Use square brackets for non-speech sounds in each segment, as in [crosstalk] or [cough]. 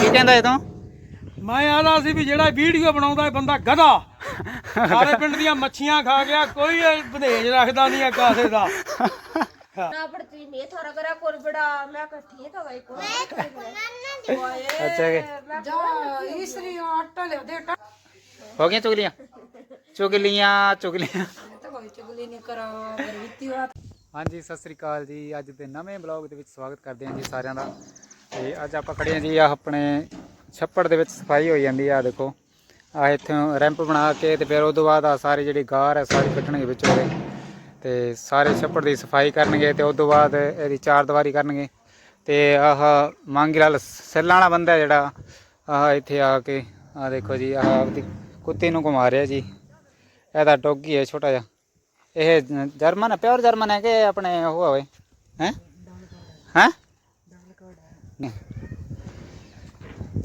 ਕੀ ਕਹਿੰਦਾ ਇਹ ਤਾਂ? ਮੈਂ ਆਦਾ ਸੀ ਵੀ ਜਿਹੜਾ ਵੀਡੀਓ ਬਣਾਉਂਦਾ ਇਹ ਬੰਦਾ ਗਧਾ। ਸਾਰੇ ਪਿੰਡ ਦੀਆਂ ਮੱਛੀਆਂ ਖਾ ਗਿਆ ਕੋਈ ਬਧੇਜ ਰੱਖਦਾ ਨਹੀਂ ਆ ਕਾਸੇ ਦਾ। ਨਾ ਪੜਤੀ ਮੇ ਥੋੜਾ ਕਰਾ ਕੁਰਬੜਾ ਮੈਂ ਕੱਠੀ ਤਾਂ ਵਾਈ ਕੋ ਅੱਛਾ ਕੇ ਜਾ ਇਸਰੀ ਆਟਾ ਲੈ ਦੇ ਹੋ ਗਿਆ ਚੁਗਲੀਆਂ? ਚੁਗਲੀਆਂ ਚੁਗਲੀਆਂ। ਨਹੀਂ ਕਰਾ ਗਰਵਿੱਤੀ ਅੱਜ ਦੇ ਨਵੇਂ ਸਵਾਗਤ ਕਰਦੇ ਹਾਂ ਜੀ ਸਾਰਿਆਂ ਦਾ। ਤੇ ਅੱਜ ਆਪਾਂ ਖੜੇ ਹਾਂ ਜੀ ਆ ਆਪਣੇ ਛੱਪੜ ਦੇ ਵਿੱਚ ਸਫ਼ਾਈ ਹੋਈ ਜਾਂਦੀ ਆ ਦੇਖੋ। ਆ ਇੱਥੋਂ ਰੈਂਪ ਬਣਾ ਕੇ ਤੇ ਫਿਰ ਉਸ ਤੋਂ ਬਾਅਦ ਆ ਸਾਰੀ ਜਿਹੜੀ ਗਾਰ ਹੈ ਸਾਰੀ ਕੱਢਣਗੇ ਵਿੱਚੋਂ ਦੇ ਤੇ ਸਾਰੇ ਛੱਪੜ ਦੀ ਸਫ਼ਾਈ ਕਰਨਗੇ ਤੇ ਉਸ ਤੋਂ ਬਾਅਦ ਇਹਦੀ ਚਾਰ ਦੀਵਾਰੀ ਕਰਨਗੇ। ਤੇ ਆਹ ਮੰਗੀ ਲਾਲ ਸੈੱਲਾਂ ਵਾਲਾ ਬੰਦਾ ਜਿਹੜਾ, ਆਹ ਇੱਥੇ ਆ ਕੇ ਆ ਦੇਖੋ ਜੀ, ਆਹ ਆਪਦੀ ਕੁੱਤੇ ਨੂੰ ਘੁਮਾ ਰਿਹਾ ਜੀ। ਇਹਦਾ ਡੋਗੀ ਹੈ ਛੋਟਾ ਜਿਹਾ। ਇਹ ਜਰਮਨ ਹੈ ਪਿਓਰ ਜਰਮਨ ਹੈ ਕਿ ਆਪਣੇ ਉਹ ਹੋਵੇ ਹੈ? ਹੈ?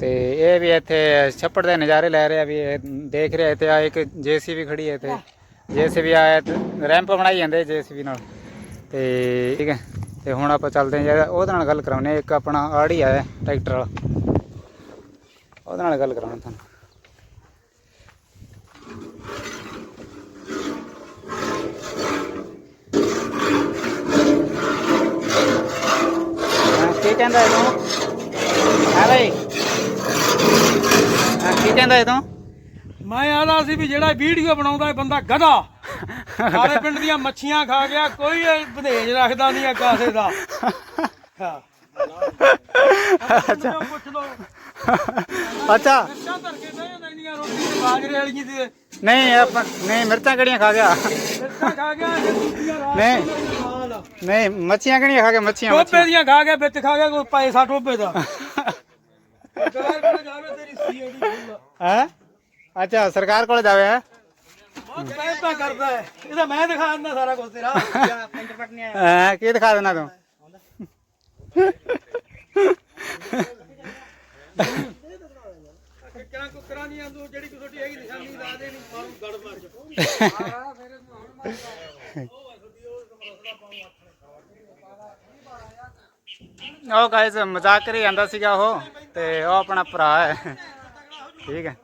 ਤੇ ਇਹ ਵੀ ਇੱਥੇ ਛੱਪੜ ਦੇ ਨਜ਼ਾਰੇ ਲੈ ਰਿਹਾ ਵੀ ਇਹ ਦੇਖ ਰਿਹਾ ਇੱਥੇ ਆ ਇੱਕ ਜੀਸੀਬੀ ਖੜੀ ਹੈ ਤੇ ਜੀਸੀਬੀ ਆਇਆ ਰੈਂਪ ਬਣਾਈ ਜਾਂਦੇ ਜੀਸੀਬੀ ਨਾਲ। ਤੇ ਠੀਕ ਹੈ ਤੇ ਹੁਣ ਆਪਾਂ ਚੱਲਦੇ ਹਾਂ ਜੀ, ਉਹਦੇ ਨਾਲ ਗੱਲ ਕਰਾਉਨੇ ਹਾਂ। ਇੱਕ ਆਪਣਾ ਆੜੀ ਆਇਆ ਟਰੈਕਟਰ ਵਾਲਾ। ਉਹਦੇ ਨਾਲ ਗੱਲ ਕਰਾਉਣਾ ਤੁਹਾਨੂੰ। ਕੀ ਕਹਿੰਦਾ ਇਹ ਤੂੰ ਹਾਂ ਬਈ ਹਾਂ, ਕੀ ਕਹਿੰਦਾ ਇਹ ਤੂੰ? ਮੈਂ ਆਦਾ ਸੀ ਵੀ ਜਿਹੜਾ ਵੀਡੀਓ ਬਣਾਉਂਦਾ ਇਹ ਬੰਦਾ ਗਧਾ। ਸਾਰੇ [laughs] ਪਿੰਡ ਦੀਆਂ ਮੱਛੀਆਂ ਖਾ ਗਿਆ ਕੋਈ ਵਧੇਜ ਰੱਖਦਾ ਨਹੀਂ ਆ ਕਾਸੇ ਦਾ। ਹਾਂ। ਅੱਛਾ। ਪੁੱਛ ਲੋ ਅੱਛਾ। ਮਿਰਚਾਂ ਧਰ ਕੇ ਬਹਿ ਜਾਂਦਾ ਇੰਨੀਆਂ ਰੋਟੀ ਤੇ ਬਾਜਰੇ ਵਾਲੀ ਦੀ ਨਹੀਂ ਆਪਾਂ ਨਹੀਂ ਮਿਰਚਾਂ ਕਿਹੜੀਆਂ ਖਾ ਗਿਆ? ਮਿਰਚਾਂ ਖਾ ਗਿਆ ਤੇ ਦੂਜੀਆਂ ਰਾਤ ਨਹੀਂ। ਮੱਛੀਆਂ ਕਿਹੜੀਆਂ ਖਾ ਗਿਆ? ਮੱਛੀਆਂ ਟੋਪੇ ਦੀਆਂ ਖਾ ਗਿਆ ਵਿੱਚ ਖਾ ਗਿਆ ਕੋਈ ਪੈਸਾ ਟੋਪੇ ਦਾ। [laughs] ਜਾਵੇ ਤੇਰੀ ਫੁੱਲ ਹੈ? ਅੱਛਾ ਸਰਕਾਰ ਕੋਲ ਜਾਵੇ ਹੈ? ਬਹੁਤ ਪੈਸਾ ਕਰਦਾ ਹੈ। ਇਹਦਾ ਮੈਂ ਦਿਖਾ ਦਿੰਦਾ ਸਾਰਾ ਕੁਝ ਤੇਰਾ। ਪਿੰਡ ਪਟਨੇ ਹੈਂ, ਕੀ ਦਿਖਾ ਦੇਣਾ ਤੂੰ? ਕਿਹੜਾ ਕੁਕਰਾਂ ਦੀਆਂ ਤੂੰ ਜਿਹੜੀ ਕੋਈ ਛੋਟੀ ਹੈਗੀ ਨਿਸ਼ਾਨੀ ਲਾ ਦੇ ਨੂੰ ਮਾਰੂ ਗੜ ਮਾਰ ਜਾ ਉਹ ਗਾਇਸ ਮਜ਼ਾਕ ਕਰੀ ਜਾਂਦਾ ਸੀਗਾ ਉਹ ਤੇ ਉਹ ਆਪਣਾ ਭਰਾ ਹੈ। ਠੀਕ ਹੈ।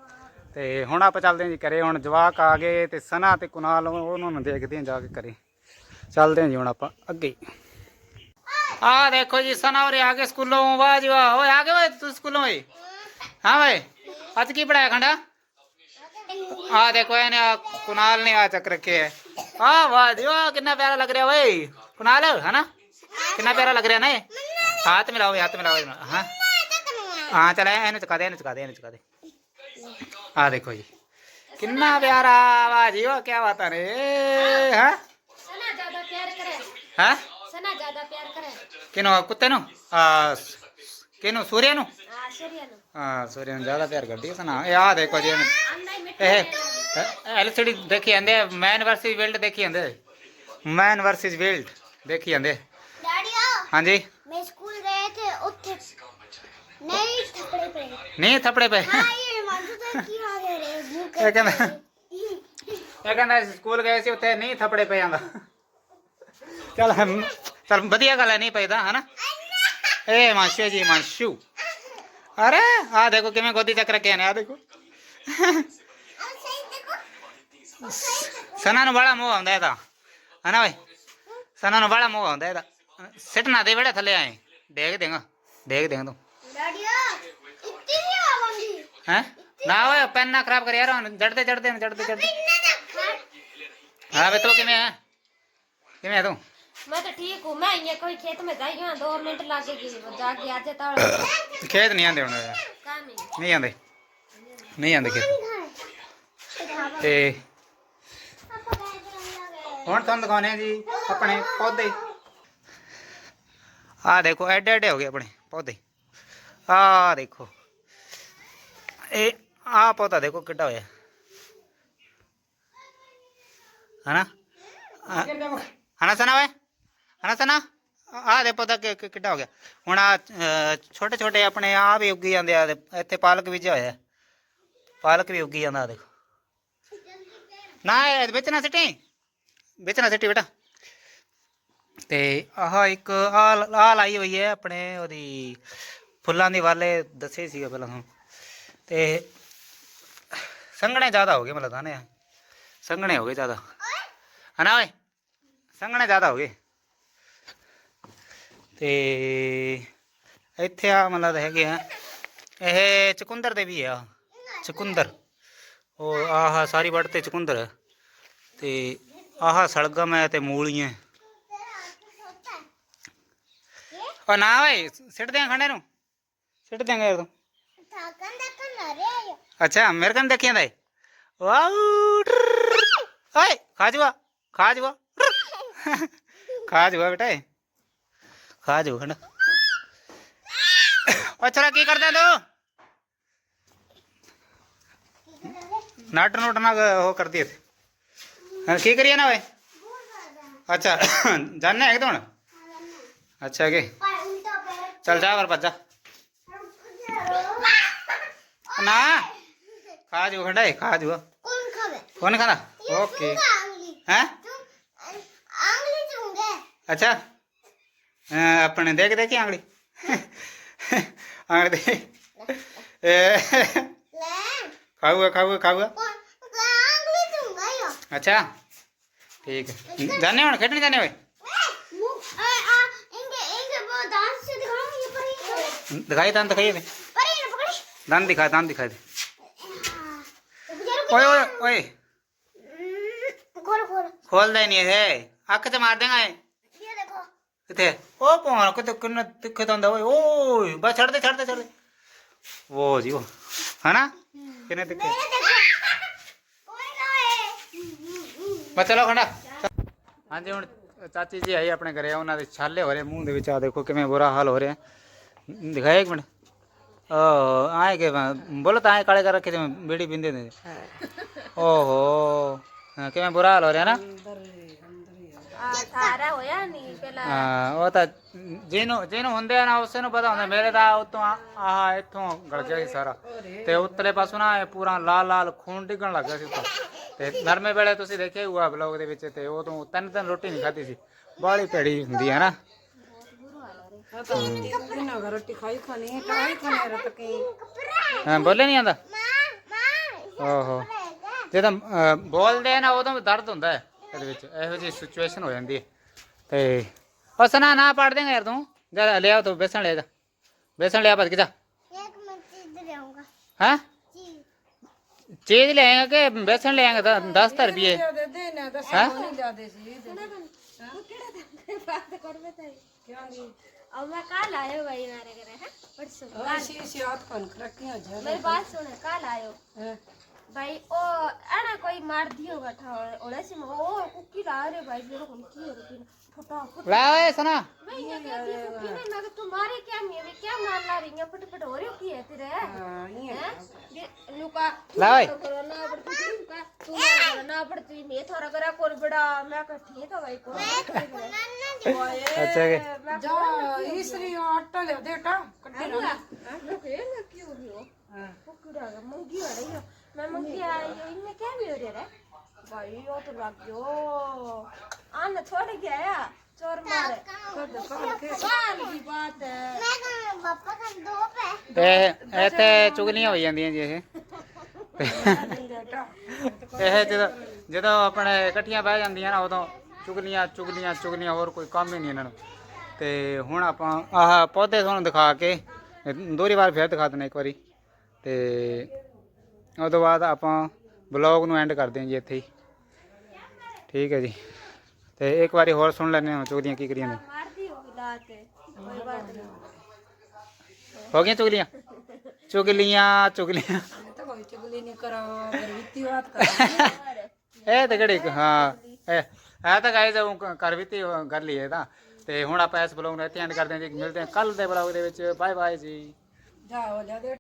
ਤੇ ਹੁਣ ਆਪਾਂ ਚੱਲਦੇ ਹਾਂ ਜੀ ਘਰੇ। ਹੁਣ ਜਵਾਕ ਆ ਗਏ ਤੇ ਸਨਾ ਤੇ ਕੁਨਾਲ ਉਹਨਾਂ ਨੂੰ ਦੇਖਦੇ ਹਾਂ ਜਾ ਕੇ ਘਰੇ। ਚੱਲਦੇ ਹਾਂ ਜੀ ਹੁਣ ਆਪਾਂ ਅੱਗੇ। ਆ ਦੇਖੋ ਜੀ ਸਨਾ ਉਰੇ ਆ ਕੇ ਸਕੂਲੋਂ। ਵਾਹ ਜੀ ਵਾਹ। ਓਏ ਆ ਗਏ ਓਏ ਤੂੰ ਸਕੂਲੋਂ ਓਏ? ਹਾਂ ਓਏ ਅੱਜ ਕੀ ਪੜਾਇਆ ਖੰਡਾ? ਆ ਦੇਖੋ ਇਹਨੇ ਕੁਨਾਲ ਨੇ ਆ ਚੱਕ ਰੱਖੇ ਹੈ ਆ ਵਾਹ ਜੀ ਵਾਹ ਕਿੰਨਾ ਪਿਆਰਾ ਲੱਗ ਰਿਹਾ ਓਏ। ਕੁਨਾਲ ਹੈ ਕਿੰਨਾ ਪਿਆਰਾ ਲੱਗ ਰਿਹਾ ਨਾ ਇਹ? ਹੱਥ ਮਿਲਾਓ ਹੱਥ ਮਿਲਾਓ ਹਾਂ। ਹਾਂ ਚਲ ਇਹਨੂੰ ਚੁਕਾ ਦੇ ਇਹਨੂੰ ਚੁਕਾ ਦੇ ਇਹਨੂੰ ਚੁਕਾ ਦੇ। ਆ ਦੇਖੋ ਜੀ। ਕਿੰਨਾ ਪਿਆਰਾ ਆਵਾਜ਼ ਹੀ ਉਹ ਕੀ ਬਾਤ ਰੇ ਹਾਂ? ਸਨਾ ਜ਼ਿਆਦਾ ਪਿਆਰ ਕਰੇ। ਹਾਂ? ਸਨਾ ਜ਼ਿਆਦਾ ਪਿਆਰ ਕਰੇ। ਕਿਨੋ ਕੁੱਤੇ ਨੂੰ? ਆ ਕਿਨੂੰ ਸੂਰਿਆ ਨੂੰ? ਹਾਂ ਸੂਰਿਆ ਨੂੰ। ਜ਼ਿਆਦਾ ਪਿਆਰ ਕਰਦੀ ਸਨਾ। ਇਹ ਆ ਦੇਖੋ ਜੀ ਇਹ ਐਲਸੀਡੀ ਦੇਖੀ ਜਾਂਦੇ ਮੈਨ ਵਰਸਸ ਵਰਲਡ ਦੇਖੀ ਜਾਂਦੇ ਮੈਨ ਵਰਸਸ ਵਰਲਡ ਦੇਖੀ ਜਾਂਦੇ ਹਾਂਜੀ? ਮੈਂ ਸਕੂਲ ਗਏ ਤੇ ਉੱਥੇ ਨਹੀਂ ਥੱਪੜੇ ਪਏ। ਨਹੀਂ ਥੱਪੜੇ ਪਏ। ਹਾਂ ਕਹਿੰਦਾ ਇਹ ਕਹਿੰਦਾ ਅਸੀਂ ਸਕੂਲ ਗਏ ਸੀ ਉੱਥੇ ਨਹੀਂ ਥੱਪੜੇ ਪੈ ਜਾਂਦਾ। ਚਲ ਚਲ ਵਧੀਆ ਗੱਲ ਹੈ ਨਹੀਂ ਪੈਦਾ ਹਨਾ? ਏ ਮਾਸ਼ੂ ਜੀ ਮਾਸ਼ੂ। ਅਰੇ ਆ ਦੇਖੋ ਕਿਵੇਂ ਗੋਦੀ ਚੱਕ ਰੱਖਿਆ ਨੇ ਆ ਦੇਖੋ। ਸਨਾ ਨੂੰ ਬੜਾ ਮੋਹ ਆਉਂਦਾ ਇਹਦਾ ਹਨਾ ਵੇ ਸਨਾ ਨੂੰ ਬੜਾ ਮੋਹ ਆਉਂਦਾ ਇਹਦਾ। ਸਿੱਟ ਨਾ ਦੇ ਬੜਾ ਥੱਲੇ ਆਏ। ਦੇਖ ਦੇਗਾ ਦੇਖ ਦੇਗਾ ਤੂੰ। ਡਾਡੀਆ ਇੱਥੇ ਨਹੀਂ ਆਵਾਂਗੀ। ਹੈ? ਨਾ ਓਏ ਪੈਨ ਨਾ ਖਰਾਬ ਕਰ ਯਾਰ ਹੁਣ ਜੜਦੇ ਜੜਦੇ ਨੇ ਜੜਦੇ ਜੜਦੇ। ਹਾਂ ਵੇ ਤੂੰ ਕਿਵੇਂ ਆ? ਕਿਵੇਂ ਆ ਤੂੰ? ਮੈਂ ਤਾਂ ਠੀਕ ਹੂੰ ਮੈਂ ਇਹ ਕੋਈ ਖੇਤ ਮੇ ਜਾਈ ਹਾਂ 2 ਮਿੰਟ ਲੱਗ ਗਏ ਜਾ ਕੇ ਅੱਜ ਤਾਂ ਖੇਤ ਨਹੀਂ ਆਂਦੇ ਹੁਣ। ਨਹੀਂ। ਆਂਦੇ ਨਹੀਂ ਆਂਦੇ ਖੇਤ। ਤੇ ਹੁਣ ਤੁਹਾਨੂੰ ਦਿਖਾਉਣੇ ਜੀ ਆਪਣੇ ਪੌਦੇ। ਆ ਦੇਖੋ ਐਡੇ ਐਡੇ ਹੋ ਗਏ ਆਪਣੇ ਪੌਦੇ। ਆ ਦੇਖੋ। ਇਹ ਆ ਪੌਦਾ ਦੇਖੋ ਕਿੱਡਾ ਹੋਇਆ। ਹਨਾ? ਹਨਾ ਸਨਾ ਵੇ ਹਨਾ ਸਨਾ? ਆ ਦੇ ਪੌਦਾ ਕਿ- ਕਿੱਡਾ ਹੋ ਗਿਆ। ਹੁਣ ਆ ਛੋਟੇ ਛੋਟੇ ਆਪਣੇ ਆ ਵੀ ਉੱਗੀ ਜਾਂਦੇ ਆ ਇੱਥੇ ਪਾਲਕ ਬੀਜਿਆ ਹੋਇਆ। ਪਾਲਕ ਵੀ ਉੱਗੀ ਜਾਂਦਾ ਆਹ ਦੇਖੋ। ਨਾ ਇਹ ਵਿੱਚ ਨਾ ਸਿੱਟੀ। ਵਿੱਚ ਨਾ ਸਿੱਟੀ ਬੇਟਾ। ਤੇ ਆਹ ਇੱਕ ਆ ਆ ਲਾਈ ਹੋਈ ਹੈ ਆਪਣੇ ਉਹਦੀ ਫੁੱਲਾਂ ਦੀ ਵਾਲੇ ਦੱਸੇ ਸੀਗਾ ਪਹਿਲਾਂ ਤੁਹਾਨੂੰ। ਤੇ ਸੰਘਣੇ ਜ਼ਿਆਦਾ ਹੋ ਗਏ ਮਤਲਬ ਤਾਂ ਨੇ ਸੰਘਣੇ ਹੋ ਗਏ ਜ਼ਿਆਦਾ। ਹਨਾ ਓਏ? ਸੰਘਣੇ ਜ਼ਿਆਦਾ ਹੋ ਗਏ। ਤੇ ਇੱਥੇ ਆ ਮਤਲਬ ਹੈਗੇ ਆ। ਇਹ ਚਕੁੰਦਰ ਦੇ ਵੀ ਆ। ਚਕੁੰਦਰ। ਉਹ ਆਹ ਸਾਰੀ ਵੜ ਤੇ ਚਕੁੰਦਰ। ਤੇ ਆਹ ਸਲਗਮ ਹੈ ਤੇ ਮੂਲੀਆਂ ਉਹ ਨਾ ਓਏ, ਸਿੱਟ ਦਿਆਂ ਖੰਡੇ ਨੂੰ। ਸਿੱਟ ਦਿਆਂਗੇ ਯਾਰ ਤੂੰ। ਥਾਕਨ ਦਾ ਕੰਨ ਰੇ ਆਇਓ ਅੱਛਾ ਮੇਰੇ ਕੰਨ ਦੇਖਿਆ ਦਾ ਵਾਓ ਟਰਰ। ਓਏ ਖਾ ਜੂਆ ਖਾ ਜੂਆ ਟਰਰ। ਖਾ ਜੂਆ ਬੇਟਾ ਇਹ। ਖਾ ਜੂ ਖੰਡ ਓ ਚਲਾ ਕੀ ਕਰਦਾ ਤੂੰ ਨਟ ਨੋਟ ਨਾ ਉਹ ਕਰਦੀ ਇੱਥੇ ਹਾਂ ਕੀ ਕਰੀਏ ਨਾ ਓਏ ਅੱਛਾ খাওয়া যাবো খাটাই খাওয়া যাবো কোন খানা ওকে হ্যাঁ আচ্ছা ਆਪਣੇ ਦੇਖ ਦੇਖੀ ਆਂਗਲੀ ਆਂਗਲੀ ਲੈ ਖਾਊਗਾ ਖਾਊਗਾ ਖਾਊਗਾ ਆਂਗਲੀ ਚੁੰਗਾ ਯੋ ਅੱਛਾ ਠੀਕ ਜਾਣੇ ਹੁਣ ਖੇਡਣ ਜਾਣੇ ਓਏ ਦਿਖਾਈ ਦੰਦ ਦਿਖਾਈ ਵੇ ਦੰਦ ਦਿਖਾ ਦੰਦ ਦਿਖਾ ਦੇ ਓਏ ਓਏ ਓਏ। ਖੋਲ ਖੋਲ। ਨਹੀਂ ਹੈ ਅੱਖ ਤੇ ਮਾਰ ਦੇਗਾ ਇਹ। ਇਹ ਦੇਖੋ। ਕਿਤੇ ਉਹ ਪੌਣ ਕਿਤੇ ਕਿੰਨਾ ਤਿੱਖੇ ਦੰਦ ਓਏ। ਓਏ ਬਸ ਛੱਡ ਦੇ ਛੱਡ ਦੇ ਛੱਡ ਦੇ। ਉਹ ਜੀ ਉਹ ਹਨਾ? ਕਿੰਨੇ ਤਿੱਖੇ? ਮੈਂ ਚਲੋ ਖੰਡਾ। ਹਾਂਜੀ ਹੁਣ ਚਾਚੀ ਜੀ ਆਈ ਆਪਣੇ ਘਰੇ। ਉਹਨਾਂ ਦੇ ਛਾਲੇ ਹੋ ਰਹੇ। ਮੂੰਹ ਦੇ ਵਿੱਚ ਆ ਦੇਖੋ ਕਿਵੇਂ ਬੁਰਾ ਹਾਲ ਹੋ ਰਿਹਾ। ਦਿਖਾਇਆ ਇੱਕ ਮਿੰਟ। ਤਾਂ ਆਏ ਕਾਲੇ ਕਰ ਰੱਖੇ ਜਿਵੇਂ ਬੀੜੀ ਪੀਂਦੇ ਨੇ ਉਹ ਤਾਂ ਜਿਹਨੂੰ ਜਿਹਨੂੰ ਹੁੰਦੇ ਆ ਉਸੇ ਨੂੰ ਪਤਾ ਹੁੰਦਾ ਮੇਰੇ ਤਾਂ ਉਤੋਂ ਆਹ ਇੱਥੋਂ ਗਲ ਗਿਆ ਸੀ ਸਾਰਾ ਤੇ ਉੱਤਲੇ ਪਾਸੋਂ ਨਾ ਇਹ ਪੂਰਾ ਲਾਲ ਲਾਲ ਖੂਨ ਡਿੱਗਣ ਲੱਗ ਗਿਆ ਸੀ ਉੱਤੋਂ ਤੇ ਨਰਮੇ ਵੇਲੇ ਤੁਸੀਂ ਦੇਖਿਆ ਹੀ ਹੋਆ ਬਲੌਗ ਦੇ ਵਿੱਚ ਤੇ ਉਹ ਤੋਂ ਤਿੰਨ ਤਿੰਨ ਰੋਟੀ ਨਹੀਂ ਖਾਧੀ ਸੀ ਬਾਹਲੀ ਭੈੜੀ ਹੁੰਦੀ ਹੈ ਨਾ ਹਾਂ ਤਾਂ ਇਹਨਾਂ ਘਰ ਰੋਟੀ ਖਾਈ ਖਾਣੀ ਟਾਈ ਖਾਣੇ ਰਤ ਕੇ ਹਾਂ ਬੋਲੇ ਨਹੀਂ ਆਂਦਾ मां मां ਓਹੋ ਜਦੋਂ ਅਹ, ਬੋਲਦੇ ਆ ਨਾ ਉਦੋਂ ਵੀ ਦਰਦ ਹੁੰਦਾ ਹੈ ਇਹਦੇ ਵਿੱਚ ਇਹੋ ਜਿਹੀ ਸਿਚੁਏਸ਼ਨ ਹੋ ਜਾਂਦੀ ਹੈ ਤੇ ਉਸ ਨਾ ਨਾ ਪੜ ਦੇਗਾ ਯਾਰ ਤੂੰ ਜਾ ਲਿਆ ਤੂੰ ਬੇਸਣ ਲੈ ਜਾ ਬੇਸਣ ਲਿਆ ਭੱਜ ਕੇ ਜਾ एक मिनट इधर आऊंगा ਹਾਂ जी ਚੀਜ਼ ਲੈ ਆਏਗਾ ਕਿ ਬੇਸਣ ਲੈ ਆਏਗਾ 10 ਰੁਪਏ ਦੇ ਦੇ ਨਾ ਦੱਸ ਹੈਂ? ਨਹੀਂ ਲਿਆਦੇ ਸੀ बात कर में ताई ਕਿਉਂ ਨਹੀਂ अब मैं काल आयो भाई मारे घर है? पर सुन ऐसी हाँ, ऐसी हाथ कौन करकियाँ जा मेरे पास तो। सुन काल आयो। हाँ। भाई ओ आना कोई मार दियो बैठा ओले से ओ कुकी ला रे भाई मेरे को की रे की फटाफट। ला सना। मैं ये कहती हूँ कि मैं मैं तो मारे क्या मैं क्या मार ला रही हूँ? फटाफट हो रही है तेरे? हाँ, हाँ ये लुका ला ए कोरोना पर तू પડતી મેં થોડા કરા કોરબડા મેં કઠી તો ભાઈ કો અચ્છા કે જા ઈસરી આટો લે દેટા કઠી ના કે ના ક્યું ગયો હા કુકડા મંગી આ રહી મેં મંગી આ ઇને કે બી રે રે ભાઈ ઓ તો લાગ્યો આને છોડી ગયા ચોર મારે ਇਹ ਇਹ ਤੇ ਚੁਗਲੀਆਂ ਹੋਈ ਜਾਂਦੀਆਂ ਜੀ ਇਹ ਇਹ ਜਦੋਂ ਜਦੋਂ ਆਪਣੇ ਇਕੱਠੀਆਂ ਬਹਿ ਜਾਂਦੀਆਂ ਨਾ ਉਦੋਂ ਚੁਗਲੀਆਂ ਚੁਗਲੀਆਂ ਚੁਗਲੀਆਂ, ਹੋਰ ਕੋਈ ਕੰਮ ਹੀ ਨਹੀਂ ਇਹਨਾਂ ਨੂੰ। ਤੇ ਹੁਣ ਆਪਾਂ ਆਹ ਪੌਦੇ ਤੁਹਾਨੂੰ ਦਿਖਾ ਕੇ ਦੋਹਰੀ ਵਾਰ ਫਿਰ ਦਿਖਾ ਦਿੰਦੇ ਇੱਕ ਵਾਰੀ। ਤੇ ਉਸ ਤੋਂ ਬਾਅਦ ਆਪਾਂ ਵਲੌਗ ਨੂੰ ਐਂਡ ਕਰਦੇ ਹਾਂ ਜੀ ਇੱਥੇ ਹੀ। ਠੀਕ ਹੈ ਜੀ। ਤੇ ਇੱਕ ਵਾਰੀ ਹੋਰ ਸੁਣ ਲੈਣੇ ਹਾਂ ਚੁਗਲੀਆਂ ਕੀ ਕਰੀਆਂ ਨੇ। ਹੋ ਗਈਆਂ ਚੁਗਲੀਆਂ? ਚੁਗਲੀਆਂ ਚੁਗਲੀਆਂ। [laughs] ਇਹ ਤਾਂ ਕਿਹੜੀ ਕੁ- ਹਾਂ ਇਹ ਇਹ ਤਾਂ ਗਾਇਜ਼ ਕਰ ਵੀ ਤੀ ਕਰ ਲਈ ਇਹ ਤਾਂ। ਤੇ ਹੁਣ ਆਪਾਂ ਇਸ ਬਲੌਗ ਨੂੰ ਇੱਥੇ ਐਂਡ ਕਰਦੇ ਹਾਂ ਜੀ। ਮਿਲਦੇ ਹਾਂ ਕੱਲ ਦੇ ਬਲੌਗ ਦੇ ਵਿੱਚ। ਬਾਏ ਬਾਏ ਜੀ। ਜਾ ਹੋ ਲਿਆ ਦੇ।